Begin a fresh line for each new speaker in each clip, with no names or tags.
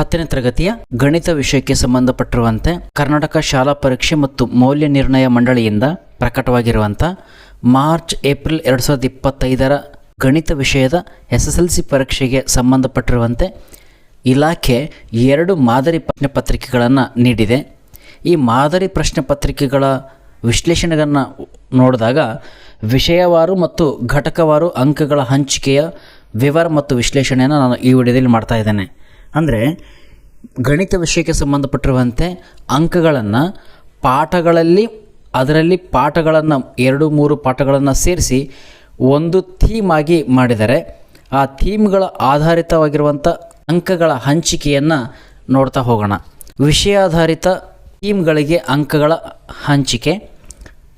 ಹತ್ತನೇ ತರಗತಿಯ ಗಣಿತ ವಿಷಯಕ್ಕೆ ಸಂಬಂಧಪಟ್ಟಿರುವಂತೆ ಕರ್ನಾಟಕ ಶಾಲಾ ಪರೀಕ್ಷೆ ಮತ್ತು ಮೌಲ್ಯ ನಿರ್ಣಯ ಮಂಡಳಿಯಿಂದ ಪ್ರಕಟವಾಗಿರುವಂಥ ಮಾರ್ಚ್ ಏಪ್ರಿಲ್ ಎರಡು ಸಾವಿರದ ಇಪ್ಪತ್ತೈದರ ಗಣಿತ ವಿಷಯದ ಎಸ್ ಎಸ್ ಎಲ್ ಸಿ ಪರೀಕ್ಷೆಗೆ ಸಂಬಂಧಪಟ್ಟಿರುವಂತೆ ಇಲಾಖೆ ಎರಡು ಮಾದರಿ ಪ್ರಶ್ನೆ ಪತ್ರಿಕೆಗಳನ್ನು ನೀಡಿದೆ. ಈ ಮಾದರಿ ಪ್ರಶ್ನೆ ಪತ್ರಿಕೆಗಳ ವಿಶ್ಲೇಷಣೆಗಳನ್ನು ನೋಡಿದಾಗ ವಿಷಯವಾರು ಮತ್ತು ಘಟಕವಾರು ಅಂಕಗಳ ಹಂಚಿಕೆಯ ವಿವರ ಮತ್ತು ವಿಶ್ಲೇಷಣೆಯನ್ನು ನಾನು ಈ ವಿಡಿಯೋದಲ್ಲಿ ಮಾಡ್ತಾ ಇದ್ದೇನೆ. ಅಂದರೆ ಗಣಿತ ವಿಷಯಕ್ಕೆ ಸಂಬಂಧಪಟ್ಟಿರುವಂತೆ ಅಂಕಗಳನ್ನು ಪಾಠಗಳಲ್ಲಿ, ಅದರಲ್ಲಿ ಪಾಠಗಳನ್ನು ಎರಡು, ಮೂರು ಪಾಠಗಳನ್ನು ಸೇರಿಸಿ ಒಂದು ಥೀಮ್ ಆಗಿ ಮಾಡಿದರೆ ಆ ಥೀಮ್ಗಳ ಆಧಾರಿತವಾಗಿರುವಂಥ ಅಂಕಗಳ ಹಂಚಿಕೆಯನ್ನು ನೋಡ್ತಾ ಹೋಗೋಣ. ವಿಷಯಾಧಾರಿತ ಥೀಮ್ಗಳಿಗೆ ಅಂಕಗಳ ಹಂಚಿಕೆ.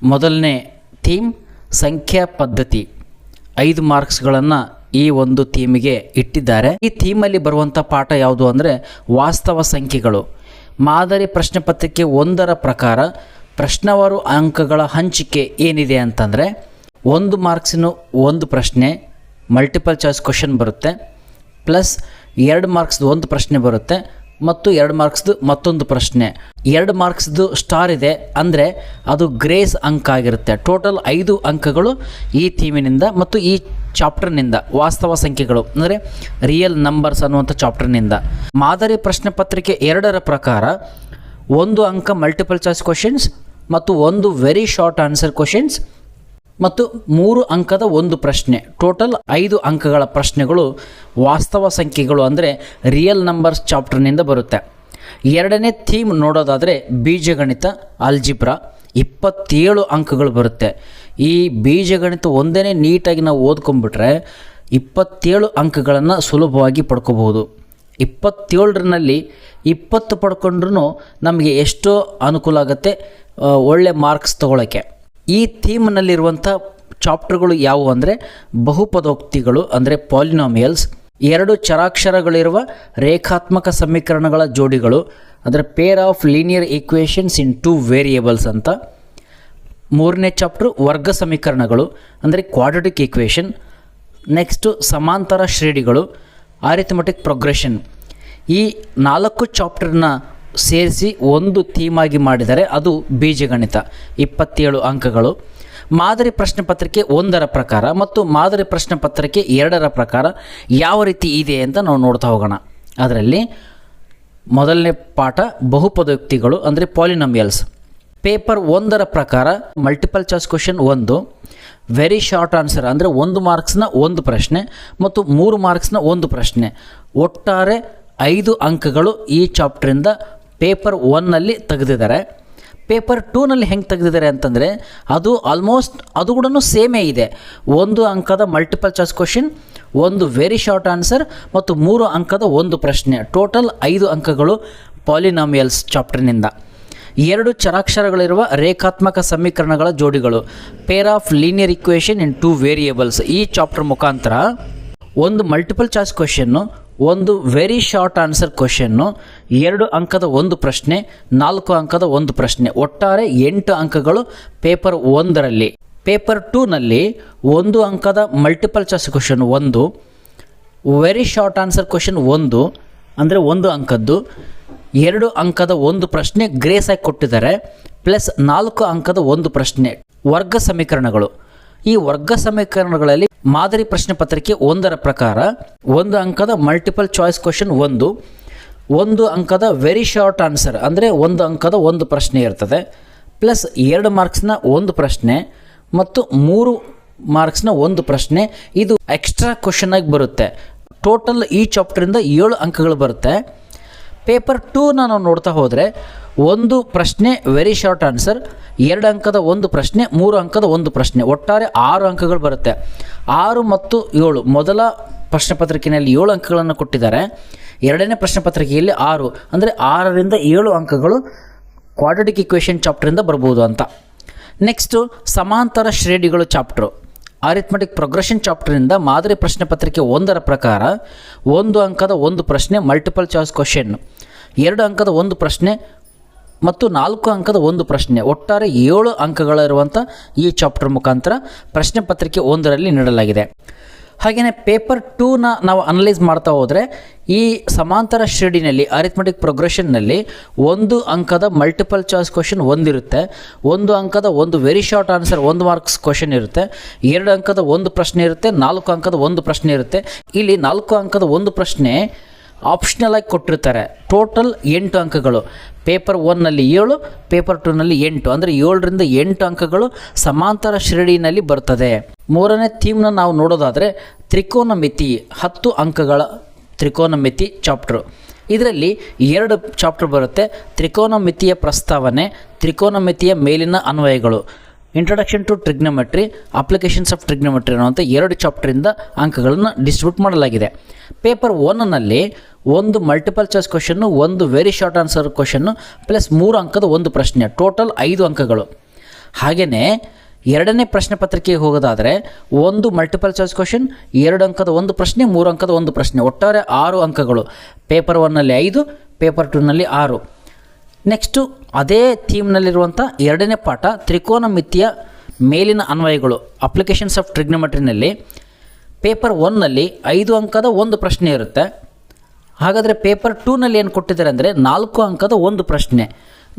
ಮೊದಲನೇ ಥೀಮ್ ಸಂಖ್ಯಾ ಪದ್ಧತಿ. ಐದು ಮಾರ್ಕ್ಸ್ಗಳನ್ನು ಈ ಒಂದು ಥೀಮಿಗೆ ಇಟ್ಟಿದ್ದಾರೆ. ಈ ಥೀಮಲ್ಲಿ ಬರುವಂಥ ಪಾಠ ಯಾವುದು ಅಂದರೆ ವಾಸ್ತವ ಸಂಖ್ಯೆಗಳು. ಮಾದರಿ ಪ್ರಶ್ನೆ ಪತ್ರಿಕೆ ಒಂದರ ಪ್ರಕಾರ ಪ್ರಶ್ನವಾರು ಅಂಕಗಳ ಹಂಚಿಕೆ ಏನಿದೆ ಅಂತಂದರೆ ಒಂದು ಮಾರ್ಕ್ಸಿನ ಒಂದು ಪ್ರಶ್ನೆ ಮಲ್ಟಿಪಲ್ ಚಾಯ್ಸ್ ಕ್ವಶನ್ ಬರುತ್ತೆ. ಪ್ಲಸ್ ಎರಡು ಮಾರ್ಕ್ಸ್ದು ಒಂದು ಪ್ರಶ್ನೆ ಬರುತ್ತೆ. ಮತ್ತು ಎರಡು ಮಾರ್ಕ್ಸ್ದು ಮತ್ತೊಂದು ಪ್ರಶ್ನೆ. ಎರಡು ಮಾರ್ಕ್ಸ್ದು ಸ್ಟಾರ್ ಇದೆ ಅಂದರೆ ಅದು ಗ್ರೇಸ್ ಅಂಕ ಆಗಿರುತ್ತೆ. ಟೋಟಲ್ ಐದು ಅಂಕಗಳು ಈ ಥೀಮಿನಿಂದ ಮತ್ತು ಈ ಚಾಪ್ಟರ್ನಿಂದ ವಾಸ್ತವ ಸಂಖ್ಯೆಗಳು, ಅಂದರೆ ರಿಯಲ್ ನಂಬರ್ಸ್ ಅನ್ನುವಂಥ ಚಾಪ್ಟರ್ನಿಂದ ಮಾದರಿ ಪ್ರಶ್ನೆ ಪತ್ರಿಕೆ ಎರಡರ ಪ್ರಕಾರ, ಒಂದು ಅಂಕ ಮಲ್ಟಿಪಲ್ ಚಾಯ್ಸ್ ಕ್ವಶನ್ಸ್ ಮತ್ತು ಒಂದು ವೆರಿ ಶಾರ್ಟ್ ಆನ್ಸರ್ ಕ್ವಶನ್ಸ್ ಮತ್ತು ಮೂರು ಅಂಕದ ಒಂದು ಪ್ರಶ್ನೆ. ಟೋಟಲ್ ಐದು ಅಂಕಗಳ ಪ್ರಶ್ನೆಗಳು ವಾಸ್ತವ ಸಂಖ್ಯೆಗಳು ಅಂದರೆ ರಿಯಲ್ ನಂಬರ್ಸ್ ಚಾಪ್ಟರ್ನಿಂದ ಬರುತ್ತೆ. ಎರಡನೇ ಥೀಮ್ ನೋಡೋದಾದರೆ ಬೀಜಗಣಿತ ಅಲ್ಜಿಬ್ರಾ ಇಪ್ಪತ್ತೇಳು ಅಂಕಗಳು ಬರುತ್ತೆ. ಈ ಬೀಜಗಣಿತ ಒಂದೇ ನೀಟಾಗಿ ನಾವು ಓದ್ಕೊಂಡ್ಬಿಟ್ರೆ ಇಪ್ಪತ್ತೇಳು ಅಂಕಗಳನ್ನು ಸುಲಭವಾಗಿ ಪಡ್ಕೋಬಹುದು. ಇಪ್ಪತ್ತೇಳರಲ್ಲಿ ಇಪ್ಪತ್ತು ಪಡ್ಕೊಂಡ್ರೂ ನಮಗೆ ಎಷ್ಟೋ ಅನುಕೂಲ ಆಗುತ್ತೆ ಒಳ್ಳೆ ಮಾರ್ಕ್ಸ್ ತಗೊಳ್ಳೋಕ್ಕೆ ಈ ಥೀಮ್ನಲ್ಲಿರುವಂಥ ಚಾಪ್ಟರ್ಗಳು ಯಾವುವು ಅಂದರೆ ಬಹುಪದೋಕ್ತಿಗಳು ಅಂದರೆ ಪಾಲಿನಾಮಿಯಲ್ಸ್, ಎರಡು ಚರಾಕ್ಷರಗಳಿರುವ ರೇಖಾತ್ಮಕ ಸಮೀಕರಣಗಳ ಜೋಡಿಗಳು, ಅಂದರೆ pair of linear equations in two variables ಅಂತ. ಮೂರನೇ ಚಾಪ್ಟ್ರು ವರ್ಗ ಸಮೀಕರಣಗಳು ಅಂದರೆ ಕ್ವಾಡ್ರಟಿಕ್ ಈಕ್ವೇಷನ್ ನೆಕ್ಸ್ಟು ಸಮಾಂತರ ಶ್ರೇಣಿಗಳು ಆರಿಥಮೆಟಿಕ್ ಪ್ರೊಗ್ರೆಷನ್ ಈ ನಾಲ್ಕು ಚಾಪ್ಟರ್ನ ಸೇರಿಸಿ ಒಂದು ಥೀಮಾಗಿ ಮಾಡಿದರೆ ಅದು ಬೀಜಗಣಿತ. ಇಪ್ಪತ್ತೇಳು ಅಂಕಗಳು. ಮಾದರಿ ಪ್ರಶ್ನೆ ಪತ್ರಿಕೆ ಒಂದರ ಪ್ರಕಾರ ಮತ್ತು ಮಾದರಿ ಪ್ರಶ್ನೆ ಪತ್ರಿಕೆ ಎರಡರ ಪ್ರಕಾರ ಯಾವ ರೀತಿ ಇದೆ ಅಂತ ನಾವು ನೋಡ್ತಾ ಹೋಗೋಣ. ಅದರಲ್ಲಿ ಮೊದಲನೇ ಪಾಠ ಬಹುಪದೋಕ್ತಿಗಳು ಅಂದರೆ ಪಾಲಿನಮಿಯಲ್ಸ್ ಪೇಪರ್ ಒಂದರ ಪ್ರಕಾರ ಮಲ್ಟಿಪಲ್ ಚಾಯ್ಸ್ ಕ್ವಶನ್ ಒಂದು ವೆರಿ ಶಾರ್ಟ್ ಆನ್ಸರ್ ಅಂದರೆ ಒಂದು ಮಾರ್ಕ್ಸ್ನ ಒಂದು ಪ್ರಶ್ನೆ ಮತ್ತು ಮೂರು ಮಾರ್ಕ್ಸ್ನ ಒಂದು ಪ್ರಶ್ನೆ. ಒಟ್ಟಾರೆ ಐದು ಅಂಕಗಳು ಈ ಚಾಪ್ಟ್ರಿಂದ ಪೇಪರ್ ಒನ್ನಲ್ಲಿ ತೆಗೆದಿದ್ದಾರೆ. ಪೇಪರ್ ಟೂನಲ್ಲಿ ಹೆಂಗೆ ತೆಗೆದಿದ್ದಾರೆ ಅಂತಂದರೆ, ಅದು ಆಲ್ಮೋಸ್ಟ್ ಅದು ಕೂಡ ಸೇಮೇ ಇದೆ. ಒಂದು ಅಂಕದ ಮಲ್ಟಿಪಲ್ ಚಾಯ್ಸ್ ಕ್ವಶನ್ ಒಂದು ವೆರಿ ಶಾರ್ಟ್ ಆನ್ಸರ್ ಮತ್ತು ಮೂರು ಅಂಕದ ಒಂದು ಪ್ರಶ್ನೆ. ಟೋಟಲ್ ಐದು ಅಂಕಗಳು ಪಾಲಿನಾಮಿಯಲ್ಸ್ ಚಾಪ್ಟರ್ನಿಂದ ಎರಡು ಚರಾಕ್ಷರಗಳಿರುವ ರೇಖಾತ್ಮಕ ಸಮೀಕರಣಗಳ ಜೋಡಿಗಳು. Pair of linear equation in two variables ಈ ಚಾಪ್ಟರ್ ಮುಖಾಂತರ ಒಂದು ಮಲ್ಟಿಪಲ್ ಚಾಯ್ಸ್ ಕ್ವಶನ್ನು ಒಂದು ವೆರಿ ಶಾರ್ಟ್ ಆನ್ಸರ್ ಕ್ವಶನ್ನು ಎರಡು ಅಂಕದ ಒಂದು ಪ್ರಶ್ನೆ, ನಾಲ್ಕು ಅಂಕದ ಒಂದು ಪ್ರಶ್ನೆ. ಒಟ್ಟಾರೆ ಎಂಟು ಅಂಕಗಳು ಪೇಪರ್ ಒಂದರಲ್ಲಿ. ಪೇಪರ್ ಟೂನಲ್ಲಿ ಒಂದು ಅಂಕದ ಮಲ್ಟಿಪಲ್ ಚಾಯ್ಸ್ ಕ್ವಶನ್ ಒಂದು ವೆರಿ ಶಾರ್ಟ್ ಆನ್ಸರ್ ಕ್ವಶನ್ ಒಂದು, ಅಂದರೆ ಒಂದು ಅಂಕದ್ದು. ಎರಡು ಅಂಕದ ಒಂದು ಪ್ರಶ್ನೆ ಗ್ರೇಸ್ ಆಗಿ ಕೊಟ್ಟಿದ್ದಾರೆ ಪ್ಲಸ್ ನಾಲ್ಕು ಅಂಕದ ಒಂದು ಪ್ರಶ್ನೆ. ವರ್ಗ ಸಮೀಕರಣಗಳು. ಈ ವರ್ಗ ಸಮೀಕರಣಗಳಲ್ಲಿ ಮಾದರಿ ಪ್ರಶ್ನೆ ಪತ್ರಿಕೆ ಒಂದರ ಪ್ರಕಾರ ಒಂದು ಅಂಕದ ಮಲ್ಟಿಪಲ್ ಚಾಯ್ಸ್ ಕ್ವಶನ್ ಒಂದು ಒಂದು ಅಂಕದ ವೆರಿ ಶಾರ್ಟ್ ಆನ್ಸರ್ ಅಂದರೆ ಒಂದು ಅಂಕದ ಒಂದು ಪ್ರಶ್ನೆ ಇರ್ತದೆ ಪ್ಲಸ್ ಎರಡು ಮಾರ್ಕ್ಸ್ನ ಒಂದು ಪ್ರಶ್ನೆ ಮತ್ತು ಮೂರು ಮಾರ್ಕ್ಸ್ನ ಒಂದು ಪ್ರಶ್ನೆ, ಇದು ಎಕ್ಸ್ಟ್ರಾ ಕ್ವಶನ್ ಆಗಿ ಬರುತ್ತೆ. ಟೋಟಲ್ ಈ ಚಾಪ್ಟರಿಂದ ಏಳು ಅಂಕಗಳು ಬರುತ್ತೆ. ಪೇಪರ್ ಟೂನ ನಾವು ನೋಡ್ತಾ ಹೋದರೆ, ಒಂದು ಪ್ರಶ್ನೆ ವೆರಿ ಶಾರ್ಟ್ ಆನ್ಸರ್ ಎರಡು ಅಂಕದ ಒಂದು ಪ್ರಶ್ನೆ, ಮೂರು ಅಂಕದ ಒಂದು ಪ್ರಶ್ನೆ, ಒಟ್ಟಾರೆ ಆರು ಅಂಕಗಳು ಬರುತ್ತೆ. ಆರು ಮತ್ತು ಏಳು, ಮೊದಲ ಪ್ರಶ್ನೆ ಪತ್ರಿಕೆಯಲ್ಲಿ ಏಳು ಅಂಕಗಳನ್ನು ಕೊಟ್ಟಿದ್ದಾರೆ. ಎರಡನೇ ಪ್ರಶ್ನೆ ಪತ್ರಿಕೆಯಲ್ಲಿ ಆರು, ಅಂದರೆ ಆರರಿಂದ ಏಳು ಅಂಕಗಳು ಕ್ವಾಡ್ರಟಿಕ್ ಇಕ್ವೇಷನ್ ಚಾಪ್ಟ್ರಿಂದ ಬರ್ಬೋದು ಅಂತ. ನೆಕ್ಸ್ಟು ಸಮಾಂತರ ಶ್ರೇಣಿಗಳು ಚಾಪ್ಟ್ರು ಆರಿಥ್ಮೆಟಿಕ್ ಪ್ರೊಗ್ರೆಷನ್ ಚಾಪ್ಟರ್ನಿಂದ ಮಾದರಿ ಪ್ರಶ್ನೆ ಪತ್ರಿಕೆ ಒಂದರ ಪ್ರಕಾರ ಒಂದು ಅಂಕದ ಒಂದು ಪ್ರಶ್ನೆ ಮಲ್ಟಿಪಲ್ ಚಾಯ್ಸ್ ಕ್ವಶನ್ ಎರಡು ಅಂಕದ ಒಂದು ಪ್ರಶ್ನೆ ಮತ್ತು ನಾಲ್ಕು ಅಂಕದ ಒಂದು ಪ್ರಶ್ನೆ. ಒಟ್ಟಾರೆ ಏಳು ಅಂಕಗಳಿರುವಂಥ ಈ ಚಾಪ್ಟರ್ ಮುಖಾಂತರ ಪ್ರಶ್ನೆ ಪತ್ರಿಕೆ ಒಂದರಲ್ಲಿ ನೀಡಲಾಗಿದೆ. ಹಾಗೆಯೇ ಪೇಪರ್ ಟೂನ ನಾವು ಅನಲೈಸ್ ಮಾಡ್ತಾ ಹೋದರೆ, ಈ ಸಮಾಂತರ ಶ್ರೇಣಿನಲ್ಲಿ ಅರಿಥ್ಮೆಟಿಕ್ ಪ್ರೊಗ್ರೆಷನ್ನಲ್ಲಿ ಒಂದು ಅಂಕದ ಮಲ್ಟಿಪಲ್ ಚಾಯ್ಸ್ ಕ್ವಶನ್ ಒಂದಿರುತ್ತೆ. ಒಂದು ಅಂಕದ ಒಂದು ವೆರಿ ಶಾರ್ಟ್ ಆನ್ಸರ್ ಒಂದು ಮಾರ್ಕ್ಸ್ ಕ್ವಶನ್ ಇರುತ್ತೆ. ಎರಡು ಅಂಕದ ಒಂದು ಪ್ರಶ್ನೆ ಇರುತ್ತೆ, ನಾಲ್ಕು ಅಂಕದ ಒಂದು ಪ್ರಶ್ನೆ ಇರುತ್ತೆ. ಇಲ್ಲಿ ನಾಲ್ಕು ಅಂಕದ ಒಂದು ಪ್ರಶ್ನೆ ಆಪ್ಷನಲ್ ಆಗಿ ಕೊಟ್ಟಿರ್ತಾರೆ. ಟೋಟಲ್ ಎಂಟು ಅಂಕಗಳು. ಪೇಪರ್ ಒನ್ನಲ್ಲಿ ಏಳು ಪೇಪರ್ ಟೂನಲ್ಲಿ ಎಂಟು. ಅಂದರೆ ಏಳರಿಂದ ಎಂಟು ಅಂಕಗಳು ಸಮಾಂತರ ಶ್ರೇಣಿನಲ್ಲಿ ಬರ್ತದೆ. ಮೂರನೇ ಥೀಮ್ನ ನಾವು ನೋಡೋದಾದರೆ ತ್ರಿಕೋನಮಿತಿ, ಹತ್ತು ಅಂಕಗಳ ತ್ರಿಕೋನಮಿತಿ ಚಾಪ್ಟ್ರು ಇದರಲ್ಲಿ ಎರಡು ಚಾಪ್ಟರ್ ಬರುತ್ತೆ. ತ್ರಿಕೋನಮಿತಿಯ ಪ್ರಸ್ತಾವನೆ, ತ್ರಿಕೋನಮಿತಿಯ ಮೇಲಿನ ಅನ್ವಯಗಳು. Introduction to trigonometry applications of trigonometry ಅನ್ನುವಂಥ ಎರಡು ಚಾಪ್ಟರಿಂದ ಅಂಕಗಳನ್ನು ಡಿಸ್ಟ್ರಿಬ್ಯೂಟ್ ಮಾಡಲಾಗಿದೆ. ಪೇಪರ್ ಒನ್ನಲ್ಲಿ ಒಂದು ಮಲ್ಟಿಪಲ್ ಚಾಯ್ಸ್ ಕ್ವಶನ್ನು ಒಂದು very short answer question plus ಮೂರು ಅಂಕದ ಒಂದು ಪ್ರಶ್ನೆ ಟೋಟಲ್ ಐದು ಅಂಕಗಳು. ಹಾಗೆಯೇ ಎರಡನೇ ಪ್ರಶ್ನೆ ಪತ್ರಿಕೆಗೆ ಹೋಗೋದಾದರೆ ಒಂದು ಮಲ್ಟಿಪಲ್ ಚಾಯ್ಸ್ ಕ್ವಶನ್ ಎರಡು ಅಂಕದ ಒಂದು ಪ್ರಶ್ನೆ, ಮೂರು ಅಂಕದ ಒಂದು ಪ್ರಶ್ನೆ, ಒಟ್ಟಾರೆ ಆರು ಅಂಕಗಳು. ಪೇಪರ್ ಒನ್ನಲ್ಲಿ ಐದು ಪೇಪರ್ ಟೂನಲ್ಲಿ ಆರು. ನೆಕ್ಸ್ಟು ಅದೇ ಥೀಮ್ನಲ್ಲಿರುವಂಥ ಎರಡನೇ ಪಾಠ, ತ್ರಿಕೋನ ಮಿತಿಯ ಮೇಲಿನ ಅನ್ವಯಗಳು ಅಪ್ಲಿಕೇಶನ್ಸ್ ಆಫ್ ಟ್ರಿಗ್ನಮೆಟ್ರಿನಲ್ಲಿ ಪೇಪರ್ ಒನ್ನಲ್ಲಿ ಐದು ಅಂಕದ ಒಂದು ಪ್ರಶ್ನೆ ಇರುತ್ತೆ. ಹಾಗಾದರೆ ಪೇಪರ್ ಟೂನಲ್ಲಿ ಏನು ಕೊಟ್ಟಿದ್ದಾರೆ ಅಂದರೆ ನಾಲ್ಕು ಅಂಕದ ಒಂದು ಪ್ರಶ್ನೆ.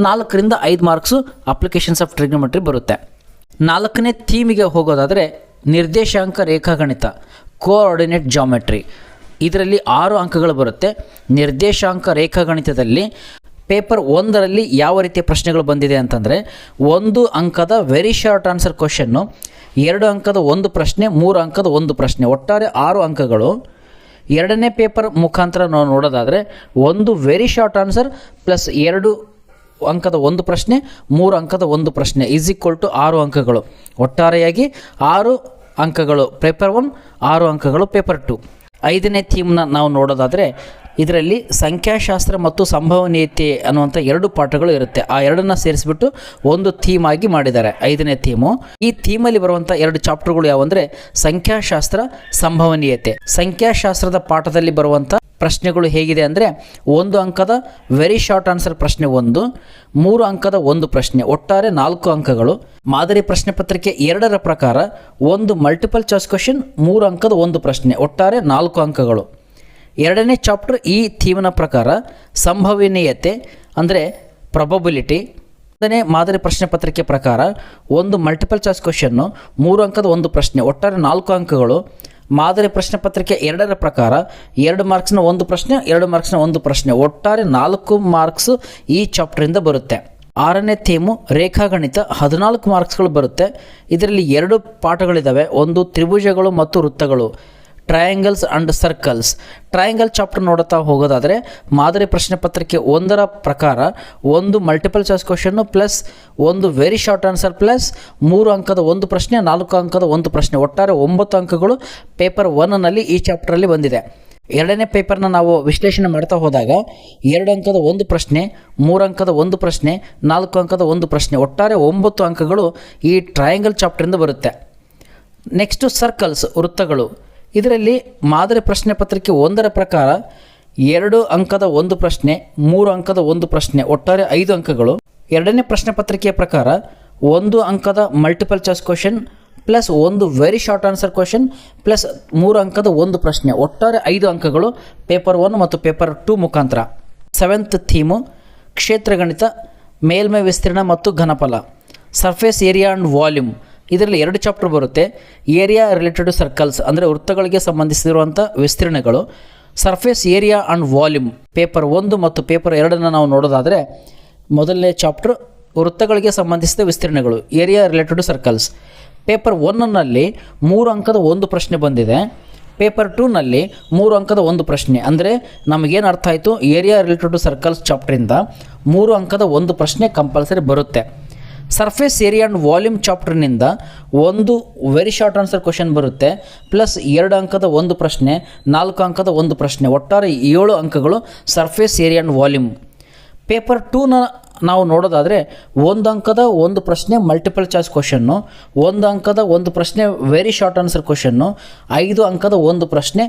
ನಾಲ್ಕರಿಂದ ಐದು ಮಾರ್ಕ್ಸು ಅಪ್ಲಿಕೇಶನ್ಸ್ ಆಫ್ ಟ್ರಿಗ್ನಮೆಟ್ರಿ ಬರುತ್ತೆ. ನಾಲ್ಕನೇ ಥೀಮಿಗೆ ಹೋಗೋದಾದರೆ ನಿರ್ದೇಶಾಂಕ ರೇಖಾಗಣಿತ ಕೋಆರ್ಡಿನೇಟ್ ಜಾಮೆಟ್ರಿ ಇದರಲ್ಲಿ ಆರು ಅಂಕಗಳು ಬರುತ್ತೆ. ನಿರ್ದೇಶಾಂಕ ರೇಖಾಗಣಿತದಲ್ಲಿ ಪೇಪರ್ ಒಂದರಲ್ಲಿ ಯಾವ ರೀತಿಯ ಪ್ರಶ್ನೆಗಳು ಬಂದಿದೆ ಅಂತಂದರೆ, ಒಂದು ಅಂಕದ ವೆರಿ ಶಾರ್ಟ್ ಆನ್ಸರ್ ಕ್ವಶನ್ನು ಎರಡು ಅಂಕದ ಒಂದು ಪ್ರಶ್ನೆ, ಮೂರು ಅಂಕದ ಒಂದು ಪ್ರಶ್ನೆ, ಒಟ್ಟಾರೆ ಆರು ಅಂಕಗಳು. ಎರಡನೇ ಪೇಪರ್ ಮುಖಾಂತರ ನಾವು ನೋಡೋದಾದರೆ, ಒಂದು ವೆರಿ ಶಾರ್ಟ್ ಆನ್ಸರ್ ಪ್ಲಸ್ ಎರಡು ಅಂಕದ ಒಂದು ಪ್ರಶ್ನೆ, ಮೂರು ಅಂಕದ ಒಂದು ಪ್ರಶ್ನೆ ಈಸ್ ಈಕ್ವಲ್ ಟು ಆರು ಅಂಕಗಳು. ಒಟ್ಟಾರೆಯಾಗಿ ಆರು ಅಂಕಗಳು ಪೇಪರ್ ಒನ್ ಆರು ಅಂಕಗಳು ಪೇಪರ್ ಟು ಐದನೇ ಥೀಮ್ನ ನಾವು ನೋಡೋದಾದರೆ ಇದರಲ್ಲಿ ಸಂಖ್ಯಾಶಾಸ್ತ್ರ ಮತ್ತು ಸಂಭವನೀಯತೆ ಅನ್ನುವಂಥ ಎರಡು ಪಾಠಗಳು ಇರುತ್ತೆ. ಆ ಎರಡನ್ನ ಸೇರಿಸಿಬಿಟ್ಟು ಒಂದು ಥೀಮ್ ಆಗಿ ಮಾಡಿದ್ದಾರೆ. ಐದನೇ ಥೀಮು ಈ ಥೀಮಲ್ಲಿ ಬರುವಂಥ ಎರಡು ಚಾಪ್ಟರ್ಗಳು ಯಾವಂದರೆ ಸಂಖ್ಯಾಶಾಸ್ತ್ರ, ಸಂಭವನೀಯತೆ. ಸಂಖ್ಯಾಶಾಸ್ತ್ರದ ಪಾಠದಲ್ಲಿ ಬರುವಂಥ ಪ್ರಶ್ನೆಗಳು ಹೇಗಿದೆ ಅಂದರೆ ಒಂದು ಅಂಕದ ವೆರಿ ಶಾರ್ಟ್ ಆನ್ಸರ್ ಪ್ರಶ್ನೆ ಒಂದು, ಮೂರು ಅಂಕದ ಒಂದು ಪ್ರಶ್ನೆ, ಒಟ್ಟಾರೆ ನಾಲ್ಕು ಅಂಕಗಳು. ಮಾದರಿ ಪ್ರಶ್ನೆ ಪತ್ರಿಕೆ ಎರಡರ ಪ್ರಕಾರ ಒಂದು ಮಲ್ಟಿಪಲ್ ಚಾಯ್ಸ್ ಕ್ವಶನ್ ಮೂರು ಅಂಕದ ಒಂದು ಪ್ರಶ್ನೆ, ಒಟ್ಟಾರೆ ನಾಲ್ಕು ಅಂಕಗಳು. ಎರಡನೇ ಚಾಪ್ಟರ್ ಈ ಥೀಮ್ನ ಪ್ರಕಾರ ಸಂಭವನೀಯತೆ, ಅಂದರೆ ಪ್ರೊಬಬಿಲಿಟಿ ಎರಡನೇ ಮಾದರಿ ಪ್ರಶ್ನೆ ಪತ್ರಿಕೆ ಪ್ರಕಾರ ಒಂದು ಮಲ್ಟಿಪಲ್ ಚಾಯ್ಸ್ ಕ್ವಶನ್ನು ಮೂರು ಅಂಕದ ಒಂದು ಪ್ರಶ್ನೆ, ಒಟ್ಟಾರೆ ನಾಲ್ಕು ಅಂಕಗಳು. ಮಾದರಿ ಪ್ರಶ್ನೆ ಪತ್ರಿಕೆ ಎರಡರ ಪ್ರಕಾರ ಎರಡು ಮಾರ್ಕ್ಸ್ನ ಒಂದು ಪ್ರಶ್ನೆ, ಎರಡು ಮಾರ್ಕ್ಸ್ನ ಒಂದು ಪ್ರಶ್ನೆ, ಒಟ್ಟಾರೆ ನಾಲ್ಕು ಮಾರ್ಕ್ಸು ಈ ಚಾಪ್ಟರಿಂದ ಬರುತ್ತೆ. ಆರನೇ ಥೀಮು ರೇಖಾಗಣಿತ, ಹದಿನಾಲ್ಕು ಮಾರ್ಕ್ಸ್ಗಳು ಬರುತ್ತೆ. ಇದರಲ್ಲಿ ಎರಡು ಪಾಠಗಳಿದ್ದಾವೆ ಒಂದು ತ್ರಿಭುಜಗಳು ಮತ್ತು ವೃತ್ತಗಳು. Triangles and circles. Triangle chapter ನೋಡುತ್ತಾ ಹೋಗೋದಾದರೆ, ಮಾದರಿ ಪ್ರಶ್ನೆ ಪತ್ರಿಕೆ ಒಂದರ ಪ್ರಕಾರ ಒಂದು ಮಲ್ಟಿಪಲ್ ಚಾಯ್ಸ್ ಕ್ವಶನ್ನು ಪ್ಲಸ್ ಒಂದು ವೆರಿ ಶಾರ್ಟ್ ಆನ್ಸರ್ ಪ್ಲಸ್ ಮೂರು ಅಂಕದ ಒಂದು ಪ್ರಶ್ನೆ, ನಾಲ್ಕು ಅಂಕದ ಒಂದು ಪ್ರಶ್ನೆ. ಒಟ್ಟಾರೆ ಒಂಬತ್ತು ಅಂಕಗಳು ಪೇಪರ್ ಒನ್ನಲ್ಲಿ ಈ ಚಾಪ್ಟರಲ್ಲಿ ಬಂದಿದೆ. ಎರಡನೇ ಪೇಪರ್ನ ನಾವು ವಿಶ್ಲೇಷಣೆ ಮಾಡ್ತಾ ಹೋದಾಗ, ಎರಡು ಅಂಕದ ಒಂದು ಪ್ರಶ್ನೆ, ಮೂರು ಅಂಕದ ಒಂದು ಪ್ರಶ್ನೆ, ನಾಲ್ಕು ಅಂಕದ ಒಂದು ಪ್ರಶ್ನೆ. ಒಟ್ಟಾರೆ ಒಂಬತ್ತು ಅಂಕಗಳು ಈ ಟ್ರಯಾಂಗಲ್ ಚಾಪ್ಟರಿಂದ ಬರುತ್ತೆ. ನೆಕ್ಸ್ಟು ಸರ್ಕಲ್ಸ್ ವೃತ್ತಗಳು. ಇದರಲ್ಲಿ ಮಾದರಿ ಪ್ರಶ್ನೆ ಪತ್ರಿಕೆ ಒಂದರ ಪ್ರಕಾರ ಎರಡು ಅಂಕದ ಒಂದು ಪ್ರಶ್ನೆ, ಮೂರು ಅಂಕದ ಒಂದು ಪ್ರಶ್ನೆ, ಒಟ್ಟಾರೆ ಐದು ಅಂಕಗಳು. ಎರಡನೇ ಪ್ರಶ್ನೆ ಪತ್ರಿಕೆಯ ಪ್ರಕಾರ ಒಂದು ಅಂಕದ ಮಲ್ಟಿಪಲ್ ಚಾಯ್ಸ್ ಕ್ವಶನ್ ಪ್ಲಸ್ ಒಂದು very short answer question plus ಮೂರು ಅಂಕದ ಒಂದು ಪ್ರಶ್ನೆ, ಒಟ್ಟಾರೆ ಐದು ಅಂಕಗಳು ಪೇಪರ್ ಒನ್ ಮತ್ತು ಪೇಪರ್ ಟು ಮುಖಾಂತರ. ಸೆವೆಂತ್ ಥೀಮು ಕ್ಷೇತ್ರಗಣಿತ, ಮೇಲ್ಮೈ ವಿಸ್ತೀರ್ಣ ಮತ್ತು ಘನಫಲ. ಸರ್ಫೇಸ್ ಏರಿಯಾ ಆ್ಯಂಡ್ ವಾಲ್ಯೂಮ್ ಇದರಲ್ಲಿ ಎರಡು ಚಾಪ್ಟರ್ ಬರುತ್ತೆ. ಏರಿಯಾ ರಿಲೇಟೆಡ್ ಸರ್ಕಲ್ಸ್, ಅಂದರೆ ವೃತ್ತಗಳಿಗೆ ಸಂಬಂಧಿಸಿರುವಂಥ ವಿಸ್ತೀರ್ಣಗಳು. Surface, area and volume, paper ಒಂದು ಮತ್ತು ಪೇಪರ್ ಎರಡನ್ನು ನಾವು ನೋಡೋದಾದರೆ, ಮೊದಲನೇ ಚಾಪ್ಟರ್ ವೃತ್ತಗಳಿಗೆ ಸಂಬಂಧಿಸಿದ ವಿಸ್ತೀರ್ಣಗಳು, ಏರಿಯಾ ರಿಲೇಟೆಡ್ ಸರ್ಕಲ್ಸ್. ಪೇಪರ್ ಒನ್ನಲ್ಲಿ ಮೂರು ಅಂಕದ ಒಂದು ಪ್ರಶ್ನೆ ಬಂದಿದೆ. ಪೇಪರ್ ಟೂನಲ್ಲಿ ಮೂರು ಅಂಕದ ಒಂದು ಪ್ರಶ್ನೆ, ಅಂದರೆ ನಮಗೇನು ಅರ್ಥ ಆಯಿತು ಏರಿಯಾ ರಿಲೇಟೆಡ್ ಸರ್ಕಲ್ಸ್ ಚಾಪ್ಟ್ರಿಂದ ಮೂರು ಅಂಕದ ಒಂದು ಪ್ರಶ್ನೆ ಕಂಪಲ್ಸರಿ ಬರುತ್ತೆ. ಸರ್ಫೇಸ್ ಏರಿಯಾ ಆ್ಯಂಡ್ ವಾಲ್ಯೂಮ್ ಚಾಪ್ಟರ್ನಿಂದ ಒಂದು ವೆರಿ ಶಾರ್ಟ್ ಆನ್ಸರ್ ಕ್ವಶನ್ ಬರುತ್ತೆ. ಪ್ಲಸ್ ಎರಡು ಅಂಕದ ಒಂದು ಪ್ರಶ್ನೆ, ನಾಲ್ಕು ಅಂಕದ ಒಂದು ಪ್ರಶ್ನೆ, ಒಟ್ಟಾರೆ ಏಳು ಅಂಕಗಳು surface area and volume paper ಟೂನ ನಾವು ನೋಡೋದಾದರೆ ಒಂದು ಅಂಕದ ಒಂದು ಪ್ರಶ್ನೆ ಮಲ್ಟಿಪಲ್ ಚಾಯ್ಸ್ ಕ್ವಶನ್ನು ಒಂದು ಅಂಕದ ಒಂದು ಪ್ರಶ್ನೆ ವೆರಿ ಶಾರ್ಟ್ ಆನ್ಸರ್ ಕ್ವಶನ್ನು ಐದು ಅಂಕದ ಒಂದು ಪ್ರಶ್ನೆ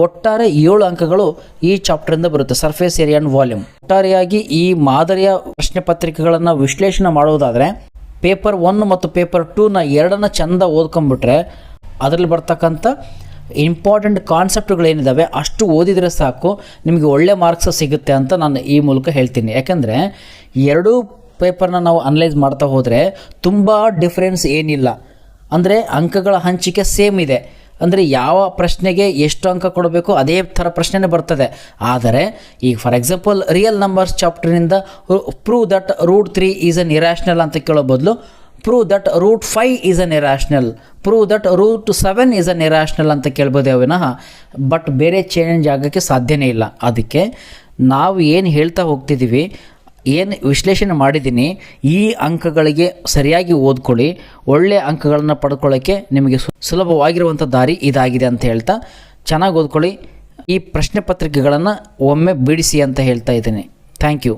ಒಟ್ಟಾರೆ ಏಳು ಅಂಕಗಳು ಈ ಚಾಪ್ಟರಿಂದ ಬರುತ್ತೆ ಸರ್ಫೇಸ್ ಏರಿಯಾ ಆ್ಯಂಡ್ ವಾಲ್ಯೂಮ್ ಒಟ್ಟಾರೆಯಾಗಿ ಈ ಮಾದರಿಯ ಪ್ರಶ್ನೆ ಪತ್ರಿಕೆಗಳನ್ನು ವಿಶ್ಲೇಷಣೆ ಮಾಡುವುದಾದರೆ ಪೇಪರ್ ಒನ್ ಮತ್ತು ಪೇಪರ್ ಟೂನ ಎರಡನ್ನ ಚಂದ ಓದ್ಕೊಂಬಿಟ್ರೆ ಅದರಲ್ಲಿ ಬರ್ತಕ್ಕಂಥ ಇಂಪಾರ್ಟೆಂಟ್ ಕಾನ್ಸೆಪ್ಟ್ಗಳೇನಿದ್ದಾವೆ ಅಷ್ಟು ಓದಿದರೆ ಸಾಕು, ನಿಮಗೆ ಒಳ್ಳೆ ಮಾರ್ಕ್ಸ್ ಸಿಗುತ್ತೆ ಅಂತ ನಾನು ಈ ಮೂಲಕ ಹೇಳ್ತೀನಿ. ಯಾಕೆಂದರೆ ಎರಡೂ ಪೇಪರ್ನ ನಾವು ಅನಲೈಸ್ ಮಾಡ್ತಾ ಹೋದರೆ ತುಂಬ ಡಿಫ್ರೆನ್ಸ್ ಏನಿಲ್ಲ. ಅಂದರೆ ಅಂಕಗಳ ಹಂಚಿಕೆ ಸೇಮ್ ಇದೆ. ಅಂದರೆ ಯಾವ ಪ್ರಶ್ನೆಗೆ ಎಷ್ಟು ಅಂಕ ಕೊಡಬೇಕು ಅದೇ ಥರ ಪ್ರಶ್ನೆನೇ ಬರ್ತದೆ. ಆದರೆ ಈಗ for example real numbers ಚಾಪ್ಟರ್ನಿಂದ prove that root three is an irrational ಅಂತ ಕೇಳೋ ಬದಲು prove that root five is an irrational prove that root seven is an irrational ಅಂತ ಕೇಳ್ಬೋದೇ ವಿನಃ ಬಟ್ ಬೇರೆ ಚೇಂಜ್ ಆಗೋಕ್ಕೆ ಸಾಧ್ಯನೇ ಇಲ್ಲ. ಅದಕ್ಕೆ ನಾವು ಏನು ಹೇಳ್ತಾ ಹೋಗ್ತಿದ್ದೀವಿ ಏನು ವಿಶ್ಲೇಷಣೆ ಮಾಡಿದ್ದೀನಿ, ಈ ಅಂಕಗಳಿಗೆ ಸರಿಯಾಗಿ ಓದ್ಕೊಳ್ಳಿ ಒಳ್ಳೆಯ ಅಂಕಗಳನ್ನು ಪಡ್ಕೊಳ್ಳೋಕ್ಕೆ ನಿಮಗೆ ಸುಲಭವಾಗಿರುವಂಥ ದಾರಿ ಇದಾಗಿದೆ ಅಂತ ಹೇಳ್ತಾ, ಚೆನ್ನಾಗಿ ಓದ್ಕೊಳ್ಳಿ. ಈ ಪ್ರಶ್ನೆ ಪತ್ರಿಕೆಗಳನ್ನು ಒಮ್ಮೆ ಬಿಡಿಸಿ ಅಂತ ಹೇಳ್ತಾ ಇದ್ದೀನಿ. Thank you